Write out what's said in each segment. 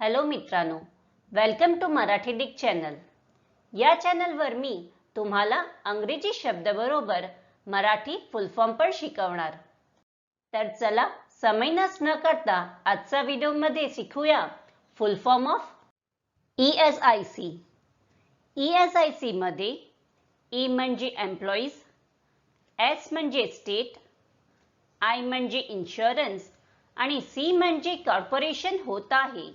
Hello मित्रांनो welcome to Marathi डिक channel या चॅनलवर मी तुम्हाला अंग्रेजी शब्दाबरोबर मराठी फुल फॉर्म पण शिकवणार. तर चला समय नस न करता आजचा व्हिडिओमध्ये शिकूया full form of E S I C E S I सीमध्ये ई म्हणजे एम्प्लॉईज एस म्हणजे स्टेट आय म्हणजे इन्शुरन्स आणि सी म्हणजे कॉर्पोरेशन होत आहे.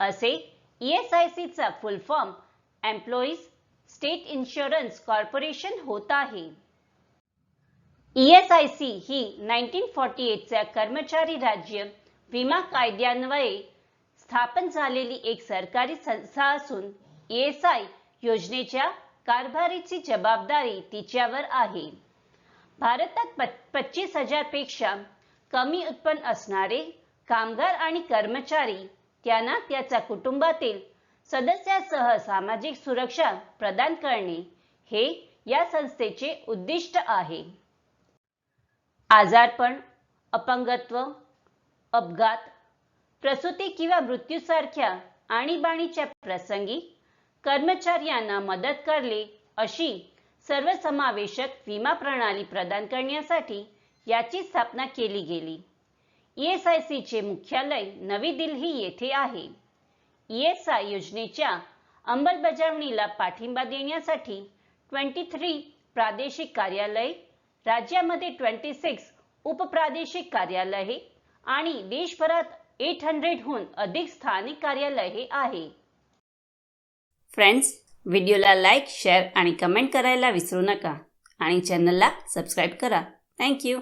असे ईएसआयसीचा full form employees state insurance corporation होत आहे. ईएसआयसी ही नाईन्टीन फॉर्टी एटच्या कर्मचारी राज्य विमा कायद्यान्वये स्थापन झालेली एक सरकारी संस्था असून ईएसआय योजनेच्या कारभारीची जबाबदारी तिच्यावर आहे. भारतात पच्चीस हजारपेक्षा कमी उत्पन्न असणारे कामगार आणि कर्मचारी त्यांना त्याच्या कुटुंबातील सदस्यासह सामाजिक सुरक्षा प्रदान करणे हे या संस्थेचे उद्दिष्ट आहे. आजारपण अपंगत्व अपघात प्रसूती किंवा मृत्यूसारख्या आणीबाणीच्या प्रसंगी कर्मचाऱ्यांना मदत करणे अशी सर्वसमावेशक विमा प्रणाली प्रदान करण्यासाठी याची स्थापना केली गेली. ईएसआयसीचे एस आय सीचे मुख्यालय नवी दिल्ली येथे आहे. ई एस आय योजनेच्या अंमलबजावणीला पाठिंबा देण्यासाठी ट्वेंटी थ्री प्रादेशिक कार्यालय राज्यामध्ये ट्वेंटी सिक्स उपप्रादेशिक कार्यालये आणि देशभरात एट हंड्रेडहून अधिक स्थानिक कार्यालये आहे. फ्रेंड्स व्हिडिओला लाईक शेअर आणि कमेंट करायला विसरू नका आणि चॅनलला सबस्क्राईब करा. थँक्यू